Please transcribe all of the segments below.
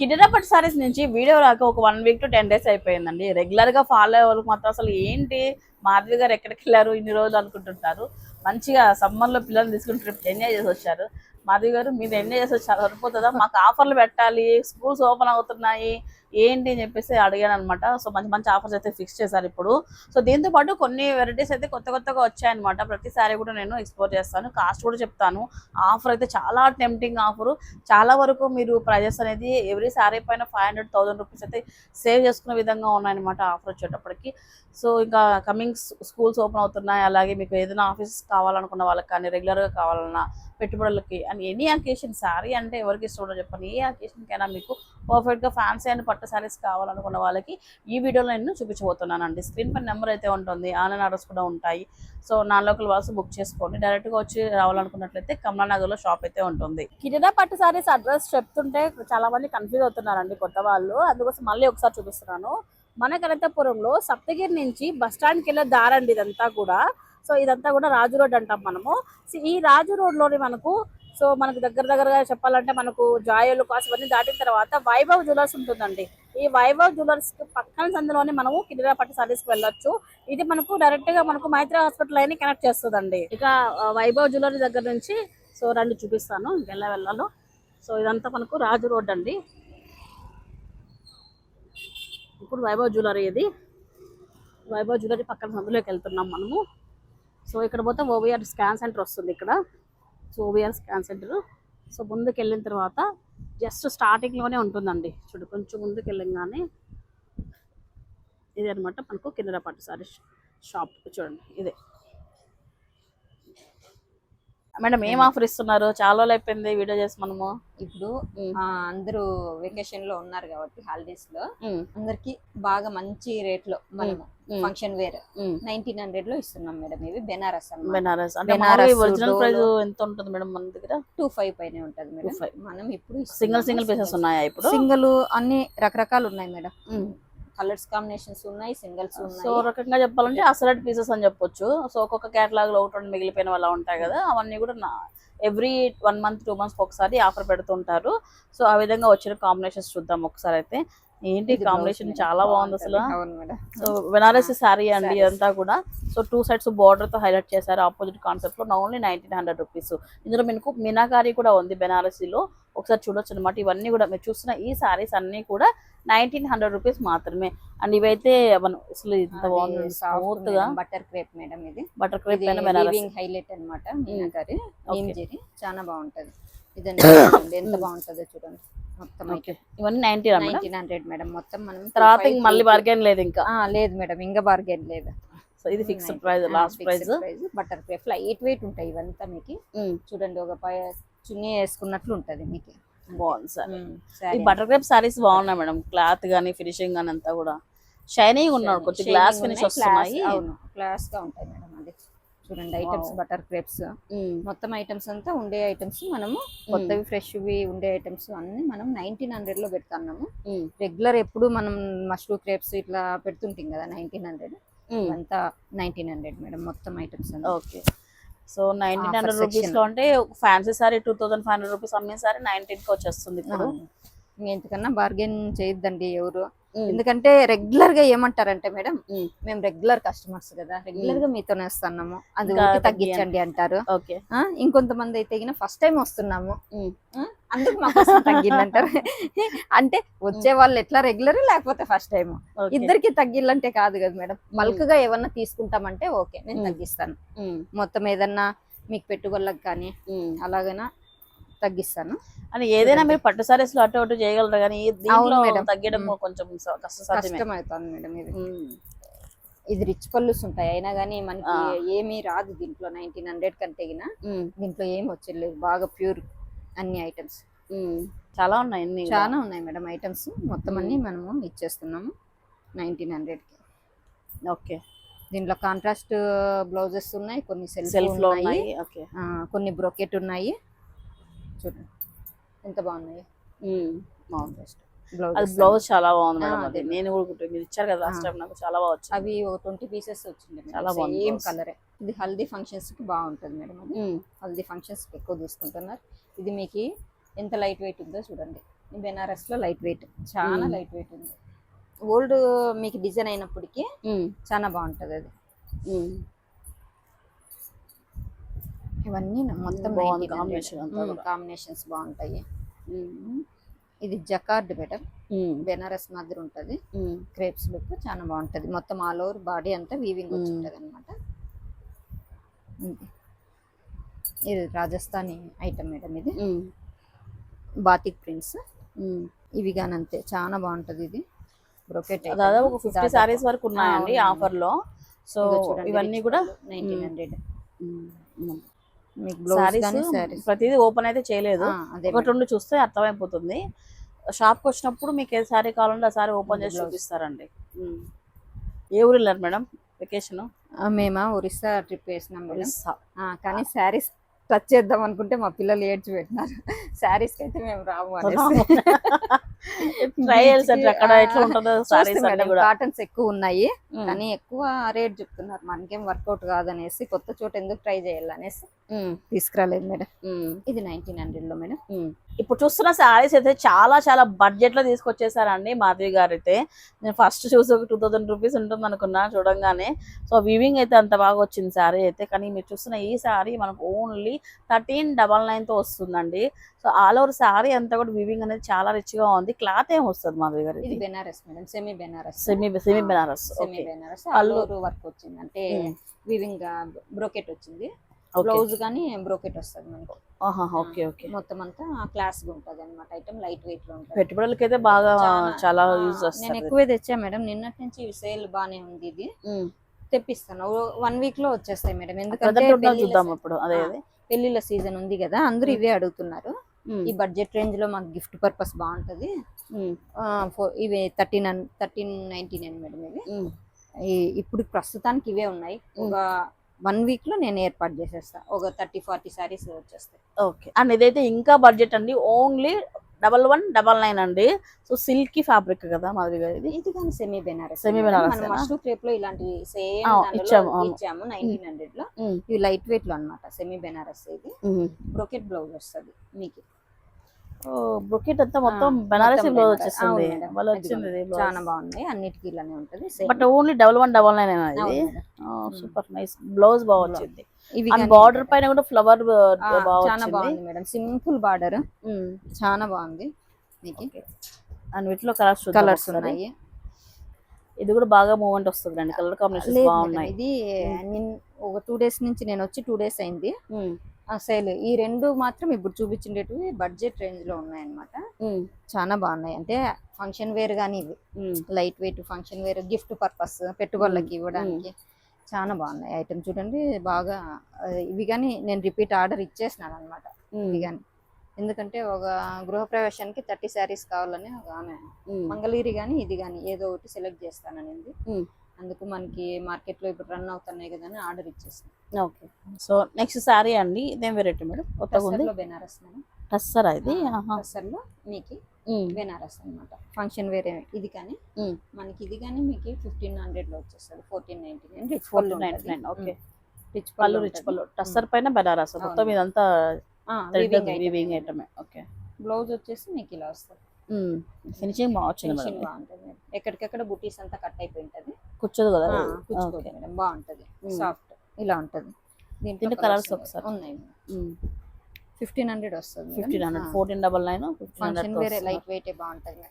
కిడ్నాపట్ సారీస్ నుంచి వీడియో రాక ఒక one week to ten days అయిపోయిందండి. రెగ్యులర్గా ఫాలో అయ్యే వాళ్ళకి మాత్రం అసలు ఏంటి? మాధవి గారు ఎక్కడికి వెళ్ళారు? ఇన్ని రోజులు అనుకుంటుంటారు. మంచిగా సమ్మర్లో పిల్లలు పిల్లల్ని తీసుకుని ట్రిప్ ఎంజాయ్ చేసి వచ్చారు. మాధవి గారు మీరు ఎంజాయ్ చేసి వచ్చారు. సరిపోతుందా? మాకు ఆఫర్లు పెట్టాలి. స్కూల్స్ ఓపెన్ అవుతున్నాయి. ఏంటి అని చెప్పేసి అడిగాను అనమాట సో మంచి మంచి ఆఫర్స్ అయితే ఫిక్స్ చేశారు ఇప్పుడు. సో దీంతో పాటు కొన్ని వెరైటీస్ అయితే కొత్త కొత్తగా వచ్చాయన్నమాట. ప్రతిసారి కూడా నేను ఎక్స్ప్లోర్ చేస్తాను. కాస్ట్ కూడా చెప్తాను. ఆఫర్ అయితే చాలా టెంప్టింగ్ ఆఫర్ చాలా వరకు మీరు ప్రైజెస్ అనేది ఎవ్రీ సారీ పైన ఫైవ్ హండ్రెడ్ థౌసండ్ రూపీస్ అయితే సేవ్ చేసుకునే విధంగా ఉన్నాయన్నమాట ఆఫర్ వచ్చేటప్పటికి. సో ఇంకా కమింగ్ స్కూల్స్ ఓపెన్ అవుతున్నాయి. అలాగే మీకు ఏదైనా ఆఫీస్ కావాలనుకున్న వాళ్ళకి కానీ రెగ్యులర్గా కావాలన్నా పెట్టుబడులకి అండ్ ఎనీ అకేషన్ శారీ అంటే ఎవరికి ఇష్టం చెప్పండి. ఏ అకేషన్కైనా మీకు పర్ఫెక్ట్గా ఫ్యాన్సీ అండ్ పట్టు శారీస్ కావాలనుకున్న వాళ్ళకి ఈ వీడియోలో నేను చూపించబోతున్నానండి. స్క్రీన్ పైన నెంబర్ అయితే ఉంటుంది. ఆన్లైన్ ఆర్డర్స్ కూడా ఉంటాయి. సో నా లోకల్ వాసు బుక్ చేసుకోండి. డైరెక్ట్గా వచ్చి రావాలనుకున్నట్లయితే కమలానగర్లో షాప్ అయితే ఉంటుంది. కిరణా పట్టు శారీస్ అడ్రస్ చెప్తుంటే చాలా మంది కన్ఫ్యూజ్ అవుతున్నారండి కొత్త వాళ్ళు అందుకోసం మళ్ళీ ఒకసారి చూపిస్తున్నాను. మన కనతపురంలో సప్తగిరి నుంచి బస్ స్టాండ్కి వెళ్ళే దారండి ఇదంతా కూడా. సో ఇదంతా కూడా రాజు రోడ్ అంటాం మనము. సో ఈ రాజు రోడ్లోని మనకు సో మనకు దగ్గర దగ్గరగా చెప్పాలంటే మనకు జాయలు కాసు ఇవన్నీ దాటిన తర్వాత వైభవ్ జ్యువెలర్స్ ఉంటుందండి. ఈ వైభవ్ జ్యువెలర్స్ పక్కన సందులోనే మనము కిరిరా పట్టు సర్వీస్కి వెళ్ళొచ్చు. ఇది మనకు డైరెక్ట్గా మనకు మైత్రి హాస్పిటల్ అయినా కనెక్ట్ చేస్తుందండి. ఇక వైభవ్ జ్యువెలరీ దగ్గర నుంచి సో రండి చూపిస్తాను ఎలా వెళ్ళాలో. సో ఇదంతా మనకు రాజు రోడ్ అండి. ఇప్పుడు వైభవ్ జ్యువెలరీ ఇది. వైభవ్ జ్యువెలరీ పక్కన సందులోకి వెళ్తున్నాం మనము. సో ఇక్కడ పోతే ఓవిఆర్ స్కాన్ సెంటర్ వస్తుంది ఇక్కడ. సో స్కాన్ సెంటర్ సో ముందుకు వెళ్ళిన తర్వాత జస్ట్ స్టార్టింగ్లోనే ఉంటుందండి. చూడు కొంచెం ముందుకు వెళ్ళంగానే ఇది అనమాట మనకు కింద పట్టు సారీ షాప్. చూడండి ఇదే. మేడం ఏం ఆఫర్ ఇస్తున్నారు? చాలా రోజులు అయిపోయింది వీడియో చేసి మనము. ఇప్పుడు అందరూ వెకేషన్లో ఉన్నారు కాబట్టి హాలిడేస్లో అందరికి బాగా మంచి రేట్లో మనము ఫంక్షన్ వేర్. నైన్టీన్ హండ్రెడ్లో ఇస్తున్నాం మేడం ఇవి. బెనారస్ బెనారస్. అంటే ఒరిజినల్. ప్రైస్ ఎంత ఉంటుంది మేడం మన దగ్గర? టూ ఫైవ్ పైన ఉంటది మేడం. 2.5. మనం ఇప్పుడు సింగిల్ సింగిల్ పీసెస్ ఉన్నాయా ఇప్పుడు? సింగిల్ అన్ని రకరకాలు ఉన్నాయి మేడం. కలర్స్ కాంబినేషన్స్ ఉన్నాయి సింగిల్స్ సో ఉన్నాయి. రకంగా చెప్పాలంటే అసలట్ పీసెస్ అని చెప్పొచ్చు. సో ఒక్కొక్క కేటలాగ్లో ఒకటి మిగిలిపోయిన అలా ఉంటాయి కదా అవన్నీ కూడా every one month two months ఒకసారి ఆఫర్ పెడుతుంటారు. సో ఆ విధంగా వచ్చిన కాంబినేషన్స్ చూద్దాం ఒకసారి అయితే. ఏంటి కాంబినేషన్ చాలా. బాగుంది అసలు. సో బెనారసి శారీ అండి. ఇదంతా కూడా. సో టూ సైడ్స్ బార్డర్తో హైలైట్ చేశారు. ఆపోజిట్ కాన్సెప్ట్లో ఓన్లీ నైన్టీన్ హండ్రెడ్ రూపీస్ ఇందులో మీకు మీనాకారి కూడా ఉంది బెనారసీలో ఒకసారి చూడొచ్చు అనమాట ఇవన్నీ కూడా మీరు చూస్తున్న ఈ సారీస్ అన్ని కూడా నైన్టీన్ హండ్రెడ్ రూపీస్ మాత్రమే. అండ్ ఇవైతే మనం అసలు ఇంత బాగుంది. స్మూత్గా బటర్ క్రేప్ మేడం ఇది. Butter crepe highlight meenakari zari చాలా బాగుంటది. ఇదండి ఎంత బాగుంటుందో చూడండి. మొత్తం ఓకే ఇవన్నీ nineteen madam? Nineteen hundred madam. మొత్తం మనం తర్వాత ఇంక మళ్ళీ బార్గెన్ లేదు ఇంకా. ఆ, లేదు మేడం ఇంకా బార్గెన్ లేదు. సో ఇది fixed price last price butter crepe light weight ఉంటాయి ఇవంతా మీకు. చూడండి ఒక పై చున్నీ వేసుకున్నట్లు ఉంటది మీకు. బాగుంది సార్. ఈ. బటర్ క్రేప్ సారీస్ బాగున్నాయి మేడం. క్లాత్ గానీ ఫినిషింగ్ గానీ అంతా కూడా. షైనింగ్ ఉన్నాడు కొంచెం గ్లాస్ ఫినిష్ వస్తున్నాయి క్లాస్గా ఉంటాయి మేడం అది చూడండి ఐటమ్స్. బటర్ క్రేప్స్ మొత్తం ఐటమ్స్ అంతా ఉండే ఐటమ్స్ మనము కొత్తవి ఫ్రెష్వి ఉండే ఐటమ్స్ అన్ని మనం నైన్టీన్ హండ్రెడ్లో పెడతాము ఉమ్, రెగ్యులర్ ఎప్పుడు మనం మష్రూ క్రేప్స్ ఇట్లా పెడుతుంటాం కదా నైన్టీన్ హండ్రెడ్. అంతా నైన్టీన్ హండ్రెడ్ మేడం మొత్తం items okay. So nineteen hundred rupees. లో అంటే fancy sari two thousand five hundred rupees అమ్మే సారీ నైన్టీన్కి వచ్చేస్తుంది ఇప్పుడు ఇంక ఎంతకన్నా బార్గెన్ చేయొద్దండి ఎవరు. ఎందుకంటే రెగ్యులర్గా ఏమంటారంటే మేడం మేము రెగ్యులర్ కస్టమర్స్ కదా రెగ్యులర్గా మీతోనే వస్తున్నాము. అది. తగ్గించండి. అంటారు. ఇంకొంతమంది అయితే ఫస్ట్ టైం వస్తున్నాము. అందుకు మాకు తగ్గిందంటారు. అంటే వచ్చే వాళ్ళు ఎట్లా రెగ్యులర్ లేకపోతే ఫస్ట్ టైం. ఇద్దరికి తగ్గిల్లంటే కాదు కదా మేడం. బల్క్గా ఏమన్నా తీసుకుంటామంటే ఓకే నేను. తగ్గిస్తాను. మొత్తం ఏదన్నా మీకు పెట్టుబడులకు కానీ. అలాగైనా తగ్గిస్తాను. అని ఏదైనా మీరు పట్టు సారీస్లో అటు అటు చేయగలరు కానీ దీంట్లో. తగ్గడం. కొంచెం కష్టం అవుతుంది మేడం ఇది. ఇది రిచ్ పళ్ళుస్ ఉంటాయి. అయినా కానీ మనకి. ఏమీ రాదు దీంట్లో నైన్టీన్ హండ్రెడ్ కంటే దీంట్లో ఏం వచ్చలేదు బాగా ప్యూర్ అన్ని ఐటమ్స్. చాలా ఉన్నాయి. చాలా ఉన్నాయి మేడం ఐటమ్స్. మొత్తం అన్ని మనము ఇచ్చేస్తున్నాము నైన్టీన్ హండ్రెడ్కి. ఓకే. దీంట్లో కాంట్రాస్ట్ బ్లౌజెస్ ఉన్నాయి కొన్ని సెల్ఫ్ ఉన్నాయి. కొన్ని బ్రోకెట్ ఉన్నాయి. చూడండి. ఎంత బాగున్నాయి? బాగుంది అది బ్లౌజ్ చాలా బాగుంది మేడం అది. నేను కూడా కుట్టాను. మీరు ఇచ్చారు కదా లాస్ట్. టైం నాకు చాలా బాగా వచ్చింది. అవి ఒక ట్వంటీ పీసెస్ వచ్చింది చాలా బాగుంది blouse. కలరే ఇది హల్దీ ఫంక్షన్స్కి బాగుంటుంది మేడం అది. హల్దీ ఫంక్షన్స్కి ఎక్కువ తీసుకుంటున్నారు. ఇది మీకు ఎంత లైట్ వెయిట్ ఉందో చూడండి. బెనారస్లో లైట్ వెయిట్ చాలా. లైట్ వెయిట్ ఉంది. ఓల్డ్ మీకు డిజైన్ అయినప్పటికీ చాలా బాగుంటది అది. ఇవన్నీ మొత్తం. కాంబినేషన్స్ బాగుంటాయి. ఇది జకార్డ్ బెటర్. ఉమ్, బెనారస్ మాదిరి ఉంటది. క్రేప్స్ లుక్ చాలా బాగుంటది. మొత్తం ఆల్ ఓవర్ బాడీ అంతా వీవింగ్ వచ్చి. ఉంటది అనమాట ఇది రాజస్థానీ ఐటమ్ మేడం ఇది. Batik prints. ఇవి కానీ అంతే చాలా బాగుంటది ఇది. బ్రోకెట్ దాదాపు ఒక ఫిఫ్టీ సారీస్ వరకు ఉన్నాయండి అవునండి. ఆఫర్లో. సో ఇవన్నీ కూడా నైన్టీన్ హండ్రెడ్. మీకు ప్రతిదీ ఓపెన్ అయితే చేయలేదు. ఒకటి రెండు చూస్తే అర్థమైపోతుంది. షాప్కి వచ్చినప్పుడు మీకు ఏ సారీ కావాలంటే ఆ సారీ ఓపెన్ చేసి. చూపిస్తారండి. ఏ ఊరు వెళ్ళారు మేడం? వెకేషన్. మేమా ఒరిస్సా ట్రిప్ వేసినాం కానీ శారీస్ టచ్ చేద్దాం అనుకుంటే మా పిల్లలు ఏడ్చి పెట్టినారు. శారీస్కి అయితే మేము రాము అనేసి. కాటన్స్ ఎక్కువ ఉన్నాయి. కానీ ఎక్కువ రేట్ చెప్తున్నారు. మనకేం వర్కౌట్ కాదనేసి కొత్త చోట ఎందుకు ట్రై చేయాలనేసి తీసుకురాలేదు మేడం. ఇది నైన్టీన్ హండ్రెడ్లో మేడం. ఇప్పుడు చూస్తున్న శారీస్ అయితే చాలా చాలా బడ్జెట్లో తీసుకొచ్చేసారండి మాధవి గారు అయితే నేను ఫస్ట్ చూసి ఒక టూ థౌసండ్ రూపీస్ ఉంటుంది అనుకున్నా చూడంగానే. సో వివింగ్ అయితే అంత బాగా వచ్చింది శారీ అయితే. కానీ మీరు చూస్తున్న ఈ శారీ మనకు ఓన్లీ థర్టీన్ డబల్ నైన్తో వస్తుందండి. సో ఆల్ ఓవర్ శారీ అంతా కూడా వివింగ్ అనేది చాలా రిచ్గా ఉంది. క్లాత్ ఏం వస్తుంది మాధవి గారు ఇది? Banaras madam semi Banaras. Semi semi Banaras. Semi Banaras. Alluru work వచ్చింది. అంటే. వివింగ్ బ్రోకెట్ వచ్చింది. ఓకే బ్లౌజ్ గానీ బ్రోకెట్ వస్తుంది మనకి. ఓకే ఓకే మొత్తం అంతా క్లాస్గా ఉంటది అనమాట ఐటమ్ లైట్ వెయిట్లో ఉంటుంది. పెట్టుబడులకి అయితే బాగా చాలా- యూజ్ నేను ఎక్కువే తెచ్చా మేడం. నిన్నటి నుంచి సేల్ బానే ఉంది ఇది. తెప్పిస్తాను. వన్ వీక్లో వచ్చేస్తాయి మేడం. ఎందుకంటే చూద్దాం ఇప్పుడు అదే పెళ్ళిళ్ళ సీజన్ ఉంది కదా అందరూ ఇవే అడుగుతున్నారు. ఈ బడ్జెట్ రేంజ్లో మాకు గిఫ్ట్ పర్పస్ బాగుంటది. ఇవి thirteen thirteen ninety nine madam ఇవి. ఇప్పుడు ప్రస్తుతానికి ఇవే ఉన్నాయి. ఒక వన్ వీక్లో నేను ఏర్పాటు చేసేస్తా. ఒక థర్టీ ఫార్టీ సారీస్ వచ్చేస్తాయి. ఓకే. అండ్ ఇదైతే ఇంకా బడ్జెట్ అండి. Only double one double nine అండి. సో సిల్కీ ఫ్యాబ్రిక్ కదా మాధవి గారు ఇది ఇది కానీ సెమీ బెనారస్ ఏనా? మష్రూ క్రేప్లో ఇలాంటి సేమ్ ఇచ్చాము. ఇచ్చాము నైన్టీన్ హండ్రెడ్లో. ఇవి లైట్ వెయిట్లో అన్నమాట సెమీ బెనారస్ ఇది. బ్రోకెట్ బ్లౌజ్ వస్తుంది మీకు. బ్రొకెట్ అంతా మొత్తం బెనారసీ బ్లౌజ్. వచ్చేస్తుంది వచ్చింది. చాలా బాగున్నాయి అన్నిటికీ ఇలానే ఉంటది. But only double one double nine అవును మేడం. సూపర్. నైస్. బ్లౌజ్ బాగా వచ్చింది. బార్డర్ పైన కూడా ఫ్లవర్ చాలా బాగుంది మేడం. Simple border. ఉమ్, చాలా బాగుంది. మీకు అండ్ వీటిలో కలర్స్ కలర్స్ ఉన్నాయి. ఇది కూడా బాగా మూమెంట్ వస్తుంది అండి. కలర్ కాంబినేషన్ బాగున్నాయి. ఇది నిన్ ఒక టూ డేస్ నుంచి నేను వచ్చి టూ డేస్ అయింది. సేల్ ఈ రెండు మాత్రం ఇప్పుడు చూపించేటివి బడ్జెట్ రేంజ్లో ఉన్నాయన్నమాట చాలా బాగున్నాయి. అంటే ఫంక్షన్ వేర్ కానీ ఇవి. Light weight function wear gift purpose పెట్టుబడులకి ఇవ్వడానికి చాలా బాగున్నాయి ఐటమ్ చూడండి. బాగా ఇవి కానీ నేను రిపీట్ ఆర్డర్ ఇచ్చేసినాను అనమాట ఇవి కానీ ఎందుకంటే ఒక గృహప్రవేశానికి థర్టీ శారీస్ కావాలని ఒక ఆమె మంగళగిరి కానీ ఇది కానీ ఏదో ఒకటి సెలెక్ట్ చేస్తాననింది. ఉమ్. అందుకు మనకి మార్కెట్లో ఇప్పుడు రన్ అవుతున్నాయి కదా అని ఆర్డర్ ఇచ్చేసాను ఓకే. సో నెక్స్ట్ శారీ అండి ఇదేం వెరైటీ మేడం? కొత్తగా ఉంది. బెనారస్ మేడం. టస్సరా ఇది. టస్సర్లో మీకు బెనారస్ అన్నమాట. ఫంక్షన్ వేరే ఇది కానీ. మనకి ఇది కానీ మీకు ఫిఫ్టీన్ హండ్రెడ్లో వచ్చేస్తుంది fourteen ninety nine. Rich four pallu ninety nine okay. Rich pallu rich pallu. Tussar పైన బెనారస్. మొత్తం. ఇదంతా వీవింగ్ ఐటమే ఓకే. బ్లౌజ్ వచ్చేసి మీకు ఇలా వస్తుంది. ఫినిషింగ్ బాగుంటుంది. ఎక్కడికెక్కడ బుటీస్ అంతా కట్ అయిపోయి ఉంటుంది కూర్చోదు కదా కుచ్చుకోదు మేడం. బాగుంటది. సాఫ్ట్. ఇలా ఉంటది. దీంట్లో colours ఒకసారి. ఉన్నాయి ఫిఫ్టీన్ హండ్రెడ్ వస్తుంది fifteen hundred. Fourteen double nine function వేరే లైట్ వెయిట్ బాగుంటది.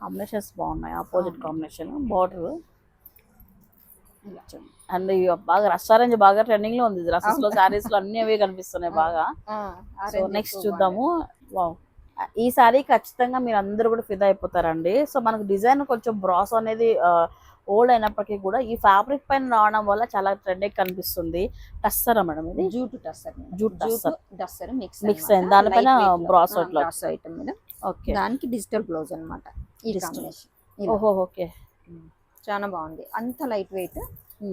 కాంబినేషన్స్ బాగున్నాయి. Opposite combination. బార్డర్. అండ్ బాగా రెస్టారెంట్ బాగా ట్రెండింగ్లో ఉంది. డ్రెస్సెస్లో సారీస్లో అన్ని అవే కనిపిస్తున్నాయి బాగా. నెక్స్ట్ చూద్దాము. వావ్. ఈ సారీ ఖచ్చితంగా మీరు అందరూ కూడా ఫిదా అయిపోతారండి. సో మనకు డిజైన్ కొంచెం బ్రాస్ అనేది ఓల్డ్ అయినప్పటికీ కూడా ఈ ఫ్యాబ్రిక్ పైన రావడం వల్ల చాలా ట్రెండింగ్ కనిపిస్తుంది. టస్సరా మేడం ఇది. Jute tussar. Jute tussar. Mix Mix అయింది. దానిపైన అట్లా బ్రాస్ ఐటమ్ మేడం. ఓకే. దానికి డిజిటల్ బ్లౌజ్ అన్నమాట. ఈ. కాంబినేషన్ ఓహో ఓకే. చాలా బాగుంది. అంత లైట్ వెయిట్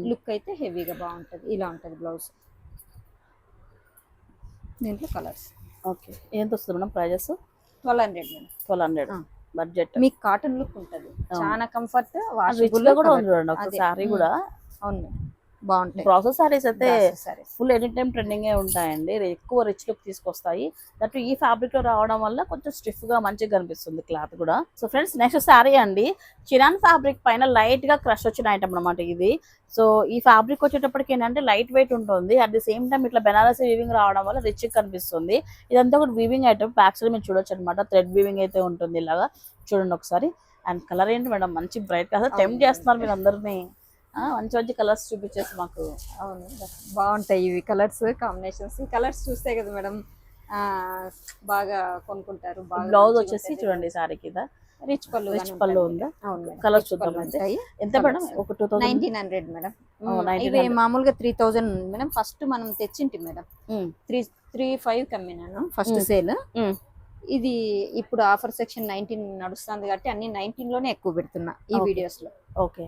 లుక్ అయితే హెవీగా బాగుంటది. ఇలా ఉంటది బ్లౌజ్. దీంట్లో కలర్స్ ఓకే. ఎంత వస్తుంది madam prices? Twelve hundred madam. Twelve hundred. Budget మీకు కాటన్ లుక్ ఉంటది. చాలా కంఫర్ట్ వాషబుల్ కూడా ఉంది చూడండి ఒక అదే. సారీ ఉమ్. కూడా అవును బాగుంటాయి. ప్రాసెస్ సారీస్ అయితే ఫుల్ ఎనీ టైం ట్రెండింగ్ ఉంటాయండి. ఎక్కువ రిచ్ లుక్ తీసుకొస్తాయి. దట్ ఈ ఫ్యాబ్రిక్లో రావడం వల్ల కొంచెం స్టిఫ్గా మంచిగా కనిపిస్తుంది క్లాత్ కూడా. సో ఫ్రెండ్స్ నెక్స్ట్ సారీ అండి. చిరాన్ ఫ్యాబ్రిక్ పైన లైట్గా క్రష్ వచ్చిన ఐటమ్ అనమాట ఇది. సో ఈ ఫ్యాబ్రిక్ వచ్చేటప్పటికి ఏంటంటే లైట్ వెయిట్ ఉంటుంది. అట్ ది సేమ్ టైం ఇట్లా బెనారసీ వీవింగ్ రావడం వల్ల రిచ్ కనిపిస్తుంది. ఇదంతా కూడా వీవింగ్ ఐటమ్ బ్యాక్ సైడ్ మీరు చూడొచ్చు అనమాట థ్రెడ్ వీవింగ్ అయితే ఉంటుంది ఇలాగా. చూడండి ఒకసారి. అండ్ కలర్ ఏంటి మేడం? మంచి బ్రైట్గా టెంప్. చేస్తున్నారు మీరు అందరినీ మంచి మంచి కలర్స్ చూపించేసి మాకు. అవును. బాగుంటాయి ఇవి కలర్స్ కాంబినేషన్స్. ఈ కలర్స్ చూస్తే కదా మేడం బాగా కొనుక్కుంటారు బ్లౌజ్ వచ్చేసి చూడండి సారీ కింద రిచ్ పళ్ళు రిచ్ పళ్ళు ఉందా? అవును Rich చూద్దాం ఎంత మేడం. ఒక two thousand nineteen hundred madam. మ్మ్. 1900. ఇవి మామూలుగా త్రీ థౌజండ్ మేడం. ఫస్ట్ మనం తెచ్చింటి మేడం. త్రీ త్రీ ఫైవ్ కమ్మినాను. ఫస్ట్. సేల్. ఇది ఇప్పుడు ఆఫర్ సెక్షన్ నైన్టీన్ నడుస్తుంది కాబట్టి అన్ని నైన్టీన్లోనే ఎక్కువ పెడుతున్నా ఈ. వీడియోస్లో. ఓకే.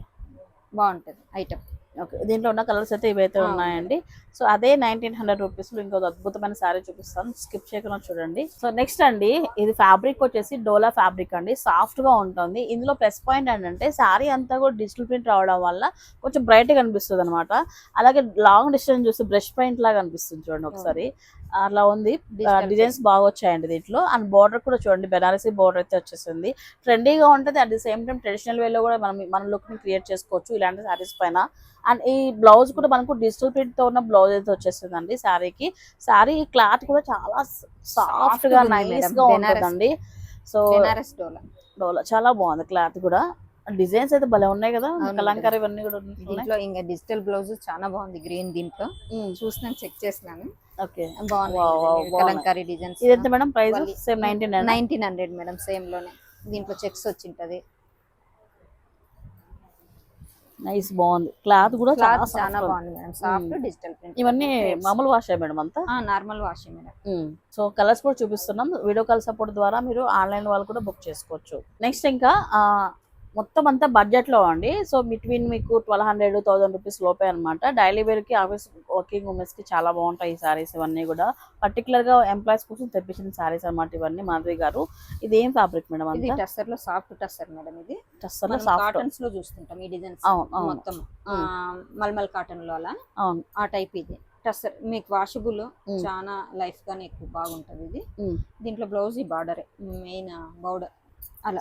బాగుంటది ఐటమ్ ఓకే దీంట్లో ఉన్న కలర్స్ అయితే ఇవైతే ఉన్నాయండి. సో అదే నైన్టీన్ హండ్రెడ్ రూపీస్లో ఇంకొక అద్భుతమైన శారీ చూపిస్తాను. స్కిప్ చేయకుండా చూడండి. సో నెక్స్ట్ అండి ఇది ఫ్యాబ్రిక్ వచ్చేసి డోలా ఫ్యాబ్రిక్ అండి. సాఫ్ట్గా ఉంటుంది. ఇందులో ప్లస్ పాయింట్ ఏంటంటే శారీ అంతా కూడా డిజిటల్ ప్రింట్ రావడం వల్ల కొంచెం బ్రైట్గా అనిపిస్తుంది అనమాట అలాగే లాంగ్ డిస్టెన్స్ చూస్తే బ్రష్ పెయింట్ లాగా అనిపిస్తుంది చూడండి ఒకసారి. అలా ఉంది. డిజైన్స్ బాగా వచ్చాయండి దీంట్లో. అండ్ బార్డర్ కూడా చూడండి బెనారసీ బార్డర్ అయితే వచ్చేసింది. ట్రెండీగా ఉంటుంది at the same time traditional వేలో కూడా మనం మన లుక్ని క్రియేట్ చేసుకోవచ్చు ఇలాంటి శారీస్ పైన. అండ్ ఈ బ్లౌజ్ కూడా మనకు డిజిటల్ ప్రింట్తో ఉన్న బ్లౌజ్ అయితే వచ్చేస్తుంది అండి శారీకి శారీ క్లాత్ కూడా చాలా సాఫ్ట్ Soft గా ఉంది నైస్ madam. గా బెనారస్. ఉంటుందండి. సో డోలా డోలా చాలా బాగుంది క్లాత్ కూడా. డిజైన్స్ అయితే భలే ఉన్నాయి కదా అవును కలంకారీ ఇవన్నీ కూడా ఉన్నాయి. దీంట్లో ఇంకా డిజిటల్ బ్లౌజ్ చాలా బాగుంది గ్రీన్ దీంట్లో. చూసినాను చెక్ చేసినాను ఓకే. కలంకారీ డిజైన్స్ ఇది ఎంత madam? Price same nineteen nineteen hundred madam సేమ్లోనే. దీంట్లో చెక్స్ వచ్చింటది. నైస్ బాగుంది. క్లాత్ కూడా చాలా చాలా. బాగుంది మేడం. సాఫ్ట్ డిజిటల్ ప్రింట్ ఇవన్నీ మామూలు వాష్ మేడం అంతా? Normal washing madam. So colours కూడా చూపిస్తున్నాం. వీడియో కాల్ సపోర్ట్ ద్వారా మీరు ఆన్లైన్ వాళ్ళు కూడా బుక్ చేసుకోవచ్చు. నెక్స్ట్ ఇంకా మొత్తం అంతా బడ్జెట్లో అండి. సో బిట్వీన్ మీకు ట్వెల్వ్ హండ్రెడ్ థౌసండ్ రూపీస్ లోపే అనమాట డైలీ వేర్కి ఆఫీస్ వర్కింగ్ ఉమెన్స్కి చాలా బాగుంటాయి ఈ సారీస్ ఇవన్నీ కూడా. పర్టికులర్గా ఎంప్లాయీస్ కోసం తెప్పించిన సారీస్ అన్నమాట ఇవన్నీ మాధవి గారు. ఇది ఏం ఫ్యాబ్రిక్ మేడం ఇది టస్సర్లో సాఫ్ట్ టస్సర్ మేడం ఇది. టస్సర్ మనం సాఫ్ట్ కాటన్స్లో చూస్తుంటాం ఈ డిజైన్స్. మొత్తం మల్మల్ కాటన్లో అలా ఆ టైప్ ఇది. టస్సర్ మీకు వాషబుల్. చాలా లైఫ్ గానే ఎక్కువ బాగుంటది ఇది. దీంట్లో బ్లౌజ్ ఈ border main border.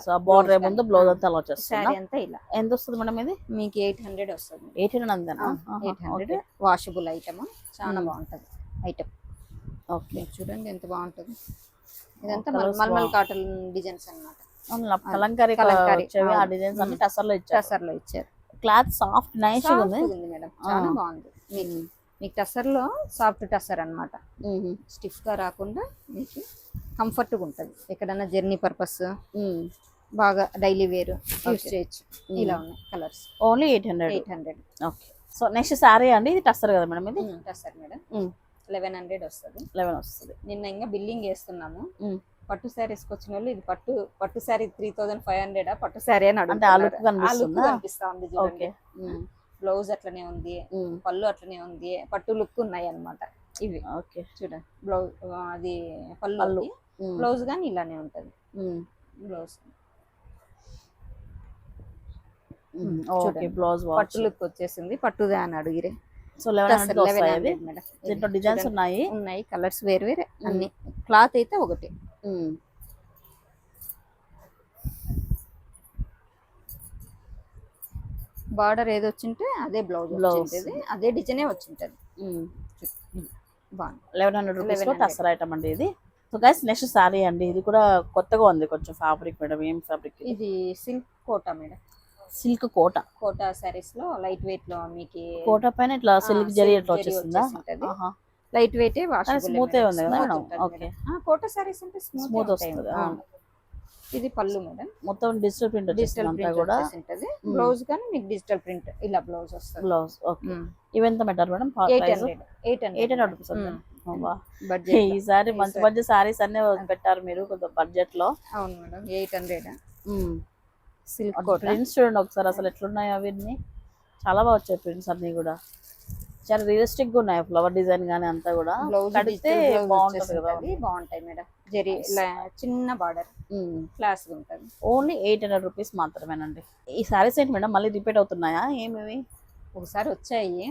So border ముందు. బ్లౌజ్. అంతా అలా వచ్చేస్తుందా అంతా ఇలా. ఎంత వస్తుంది మేడం ఇది? మీకు ఎయిట్ హండ్రెడ్ వస్తుంది. ఎయిటీన్ అంతేనా? Eight hundred. వాషబుల్ ఐటమ్ చాలా. బాగుంటది ఐటమ్ ఓకే. చూడండి ఎంత బాగుంటుంది. ఇదంతా మల్మల్. కాటన్ డిజైన్స్ అన్నమాట. కలంకారీ కలంకారీ, ఆ. డిజైన్స్ అన్ని Mm. టసర్లో ఇచ్చారు. టసర్లో ఇచ్చారు. క్లాత్ సాఫ్ట్ నైస్ ఉంది. మేడం. చాలా. బాగుంది. మీకు మీకు టసర్లో సాఫ్ట్ టసర్ అన్నమాట. మ్మ్. స్టిఫ్గా రాకుండా మీకు కంఫర్ట్గా ఉంటది ఎక్కడైనా జర్నీ పర్పస్. బాగా డైలీ వేర్ యూస్. చేయొచ్చు. ఇలా ఉన్నాయి colours. Only eight hundred. Eight hundred. Okay. So next sari అండి ఇది టస్టర్ కదా మేడం ఇది? టసర్ మేడం. లెవెన్ హండ్రెడ్ వస్తుంది. లెవెన్ వస్తుంది. నిన్న ఇంకా బిల్లింగ్ వేస్తున్నాము. పట్టు శారీస్కి వచ్చిన వాళ్ళు ఇది పట్టు పట్టు sari three thousand five hundred పట్టు శారీ అని? కనిపిస్తా ఉంది చూడండి. బ్లౌజ్ అట్లనే ఉంది పళ్ళు అట్లనే ఉంది పట్టు లుక్ ఉన్నాయి అన్నమాట ఇవి. ఓకే. చూడండి. బ్లౌజ్ అది పళ్ళు. బ్లౌజ్ కానీ ఇలానే ఉంటది. బ్లౌజ్. ఓకే. బ్లౌజ్ పట్టు లుక్ వచ్చేసింది. పట్టుదే అని అడిగిరే. సో లెవెన్ దీంట్లో డిజైన్స్. ఉన్నాయి. ఉన్నాయి కలర్స్ వేరు వేరే అన్ని. క్లాత్ అయితే ఒకటి. బార్డర్ ఏది వచ్చింటే అదే బ్లౌజ్. వచ్చింటది. అదే డిజైనే వచ్చింటది. లెవెన్ హండ్రెడ్ రూపీస్లో 1100. టస్సర్ ఐటమ్ అండి ఇది. సో గైస్ నెక్స్ట్ శారీ అండి. ఇది కూడా కొత్తగా ఉంది కొంచెం ఫ్యాబ్రిక్ మేడం. ఏం ఫ్యాబ్రిక్ ఇది? Silk Kota madam. Silk Kota. Kota సారీస్లో light వెయిట్లో మీకు కోట పైన ఇట్లా సిల్క్ జరీ వచ్చేసింటది. ఆహా. లైట్ వెయిట్ ఏ ఉంది కదా మేడం? Okay. కోటా సారీస్ అంటే స్మూత్ వస్తుంది. ఇది పళ్ళు మేడం. మొత్తం డిజిటల్ ప్రింట్ డిజిటల్ ప్రింట్ కూడా. వచ్చేసింటది. బ్లౌజ్ కానీ మీకు డిజిటల్ ప్రింట్ ఇలా బ్లౌజ్ వస్తుంది. Blouse okay. ఇవెంత పెట్టారు madam? Eight hundred eight eight hundred rupees budget ఈసారి మంచి. మంచి సారీస్ అన్ని పెట్టారు మీరు కొంచెం బడ్జెట్లో. అవును madam eight hundred silk prints చూడండి ఒకసారి అసలు ఎట్లున్నాయి అవన్నీ. చాలా బాగా వచ్చాయి ప్రింట్స్ అన్ని కూడా. చాలా రియలిస్టిక్గా ఉన్నాయి ఫ్లవర్ డిజైన్ గానీ అంతా కూడా. కడితే బాగుంటది కదా బాగుంటాయి మేడం. జరీ చిన్న బార్డర్ క్లాస్ ఉంటది. ఓన్లీ ఎయిట్ హండ్రెడ్ రూపీస్ మాత్రమేనండి. ఈ సారీస్ ఏంటి మేడం మళ్ళీ రిపీట్ అవుతున్నాయా? ఏమివి? ఒకసారి వచ్చాయి.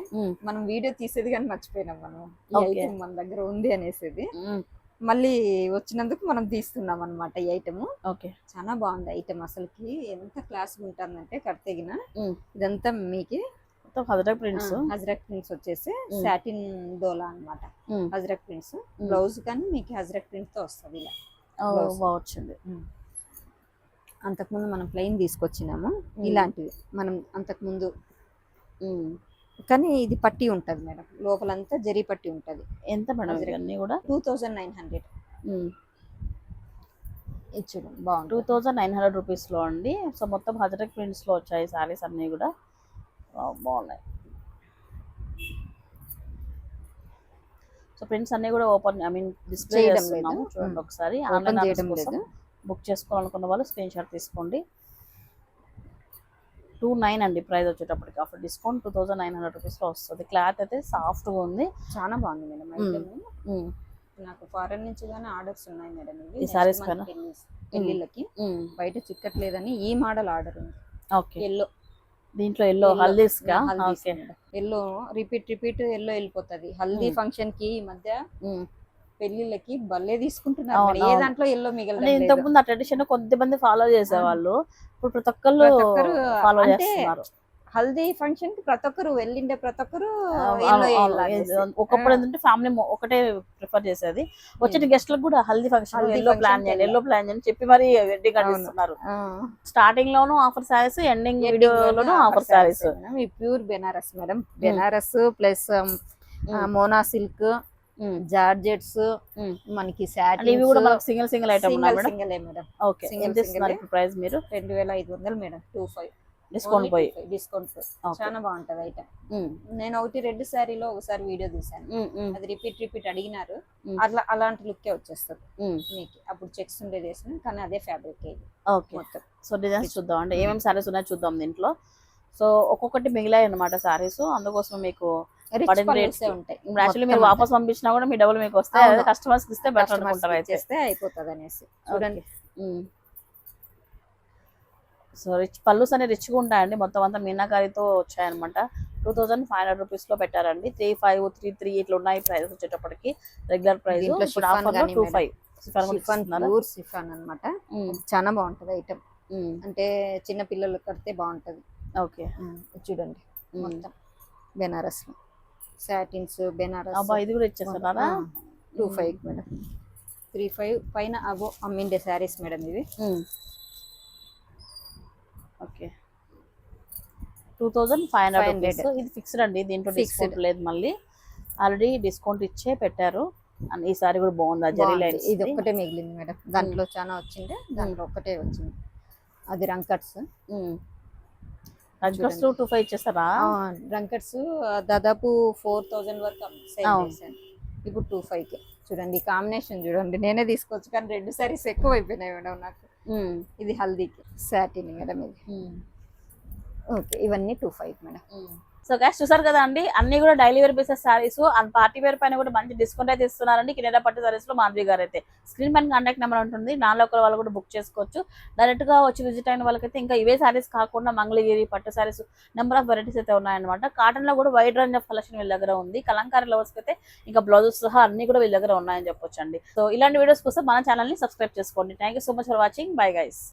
మనం వీడియో తీసేది కానీ మర్చిపోయినాం మనం. ఈ. ఐటమ్ మన దగ్గర ఉంది అనేసి ఉమ్, మళ్ళీ వచ్చినందుకు మనం తీస్తున్నాం అనమాట ఈ ఐటమ్. ఓకే. చాలా బాగుంది ఐటమ్ అసలుకి. ఎంత క్లాస్ ఉంటుందంటే కడితెగిన ఉమ్. ఇదంతా మీకు మొత్తం హజరక్ ప్రింట్స్. హజరక్ ప్రింట్స్ వచ్చేసి. సాటిన్ డోలా అన్నమాట. ఉమ్, హజరక్ ప్రింట్స్. బ్లౌజ్ కానీ మీకు హజరక్ ప్రింట్తో వస్తుంది ఇలా. ఓ, blouse. బాగా వచ్చింది. అంతకుముందు మనం ప్లెయిన్ తీసుకొచ్చినాము. ఇలాంటివి. మనం అంతకుముందు. కానీ ఇది పట్టి ఉంటది మేడం. లోపలంతా జరీ పట్టి ఉంటది. ఎంత మేడం. ఇవన్నీ కూడా? Two thousand nine hundred. ఇది చూడండి బాగుంటుంది. టూ థౌజండ్ నైన్ హండ్రెడ్ రూపీస్లో అండి. సో మొత్తం హజరక్ ప్రింట్స్లో వచ్చాయి సారీస్ అన్నీ కూడా. బాగున్నాయి. సో ప్రింట్స్ అన్నీ కూడా ఓపెన్ ఐ మీన్ డిస్ప్లే చేయడం చేస్తున్నాము. చూడండి. ఒకసారి ఆన్లైన్ చేయడం కోసం లేదు. బుక్ చేసుకోవాలనుకున్న వాళ్ళు స్క్రీన్ షాట్ తీసుకోండి. టూ నైన్ అండి ప్రైస్ వచ్చేటప్పటికి. Offer discount two thousand nine hundred రూపీస్లో వస్తుంది. క్లాత్ అయితే సాఫ్ట్గా ఉంది. చాలా బాగుంది మేడం నాకు ఫారెన్ నుంచి కానీ ఆర్డర్స్ ఉన్నాయి మేడం ఈ? పెళ్ళి- పెళ్ళిళ్ళకి. బయట చిక్కట్లేదని ఈ మోడల్ ఆర్డర్ ఉంది. ఓకే. ఎల్లో దీంట్లో yellow హల్దీస్గా okay yellow repeat repeat yellow వెళ్ళిపోతది. Haldi. ఫంక్షన్కి ఈ మధ్య. పెళ్ళిళ్ళకి భలే తీసుకుంటున్నారు. ఏ. దాంట్లో ఎల్లో అంటే మిగలడం ఇంతకు లేదు. ముందు ఆ ట్రెడిషన్ కొద్దిమంది ఫాలో చేసేవాళ్ళు ఇప్పుడు ప్రతి ఒక్కళ్ళు ఒక్కరు ఫాలో చేస్తున్నారు హల్దీ ఫంక్షన్కి ప్రతి ఒక్కరు వెళ్ళిండే ప్రతి ఒక్కరు. ఒకప్పుడు ఏంటంటే ఫ్యామిలీ ఒకటే ప్రిఫర్ చేసేది వచ్చిన గెస్ట్లకు కూడా హల్దీ ఫంక్షన్ ఎల్లో ప్లాన్ చేయండి. ఎల్లో ప్లాన్ చేయండి చెప్పి మరి వెడ్డింగ్. అందిస్తున్నారు. స్టార్టింగ్ లోను ఆఫర్ సారీస్ ఎండింగ్ వీడియోలోను లోనే offer sarees pure Banaras madam Banaras plus Mona silk georgettes మనకి ఇవి కూడా మనకు single single item single madam. Okay. ఇప్పుడు ప్రైస్ మీరు? రెండు వేల ఐదు వందలు మేడం. Two five. డిస్కౌంట్ పోయి. డిస్కౌంట్. చాలా బాగుంటది ఐటమ్ నేను ఒకటి రెడ్ శారీలో ఒకసారి వీడియో తీసాను అది రిపీట్ రిపీట్ అడిగినారు. అట్లా అలాంటి లుక్కే వచ్చేస్తుంది. మీకు. అప్పుడు చెక్స్ ఉండేది వేసిన కానీ అదే ఫ్యాబ్రిక్ ఓకే. మొత్తం. సో డిజైన్స్ చూద్దాం అంటే ఏమేమి సారీస్ ఉన్నాయో చూద్దాం దీంట్లో. సో ఒక్కొక్కటి మిగిలాయి అనమాట సారీస్ అందుకోసం మీకు యాక్చువల్లీ మీరు వాపస్ పంపించినా కూడా మీ డబ్బులు మీకు వస్తాయి. అదే కస్టమర్స్ ఇస్తే బెటర్ అనుకుంటారు అయితే. అయిపోతుంది అనేసి చూడండి. సో రిచ్ పళ్ళుస్ అనేవి రిచ్గా ఉంటాయండి. మొత్తం అంతా మీనాకారితో వచ్చాయన్నమాట. టూ థౌజండ్ ఫైవ్ హండ్రెడ్ రూపీస్లో పెట్టారండి. త్రీ ఫైవ్ త్రీ త్రీ ఇట్లా ఉన్నాయి ప్రైస్ వచ్చేటప్పటికి. రెగ్యులర్ ప్రైస్ ఇప్పుడు ఆఫర్లో టూ. ఫైవ్ సిఫాన్ అన్నమాట. చాలా బాగుంటది ఐటమ్ అంటే చిన్న పిల్లలు కడితే బాగుంటది. ఓకే ఇది చూడండి. మొత్తం. బెనారస్ సాటిన్స్ బెనారస్. అబ్బా ఇది కూడా ఇచ్చేస్తున్నారా two five madam. Three five పైన అగో అమ్మిండే శారీస్ మేడం ఇవి. Okay. Two thousand five hundred 500. Rupees ఇది ఫిక్స్డ్ అండి దీంట్లో. డిస్కౌంట్ లేదు మళ్ళీ. ఆల్రెడీ డిస్కౌంట్ ఇచ్చే పెట్టారు. అండ్ ఈ సారీ కూడా బాగుంది జరీ. లైన్స్ ఇది ఒక్కటే మిగిలింది మేడం. దాంట్లో చాలా వచ్చిండే దాంట్లో ఒక్కటే వచ్చింది. అది రంకట్స్. టూ ఫైవ్ ఇచ్చేస్తారా రంకట్స్ దాదాపు ఫోర్ థౌజండ్ వరకు సేల్ ఇప్పుడు టూ ఫైవ్కి. చూడండి కాంబినేషన్ చూడండి. నేనే తీసుకోవచ్చు కానీ రెండు సారీస్ ఎక్కువ అయిపోయినాయి మేడం నాకు. ఇది హల్దీకి. సాటిన్ మేడం ఇది ఓకే ఇవన్నీ two five madam. So guys చూసారు కదా అండి? అన్ని కూడా daily wear bases sarees and party wear పైన కూడా మంచి డిస్కౌంట్ అయితే ఇస్తున్నారండి. కినేడా పట్టు సారీస్లో మాధవి గారు అయితే. స్క్రీన్ పైన కాంటాక్ట్ నెంబర్ ఉంటుంది. నా లోకల్ వాళ్ళు కూడా బుక్ చేసుకోవచ్చు. డైరెక్ట్గా వచ్చి విజిట్ అయిన వాళ్ళకైతే ఇంకా ఇవే సారీస్ కాకుండా మంగళగిరి పట్టు సారీస్ నెంబర్ ఆఫ్ వెరైటీస్ అయితే ఉన్నాయన్నమాట. కాటన్లో కూడా వైడ్ రేంజ్ ఆఫ్ కలెక్షన్ వీళ్ళ దగ్గర ఉంది. కలంకారీ లవర్స్ అయితే ఇంకా బ్లౌజెస్ సహా అన్ని కూడా వీళ్ళ దగ్గర ఉన్నాయని చెప్పొచ్చు అండి సో ఇలాంటి వీడియోస్ కోసం మన ఛానల్ని సబ్స్క్రైబ్ చేసుకోండి. Thank you so much for watching bye guys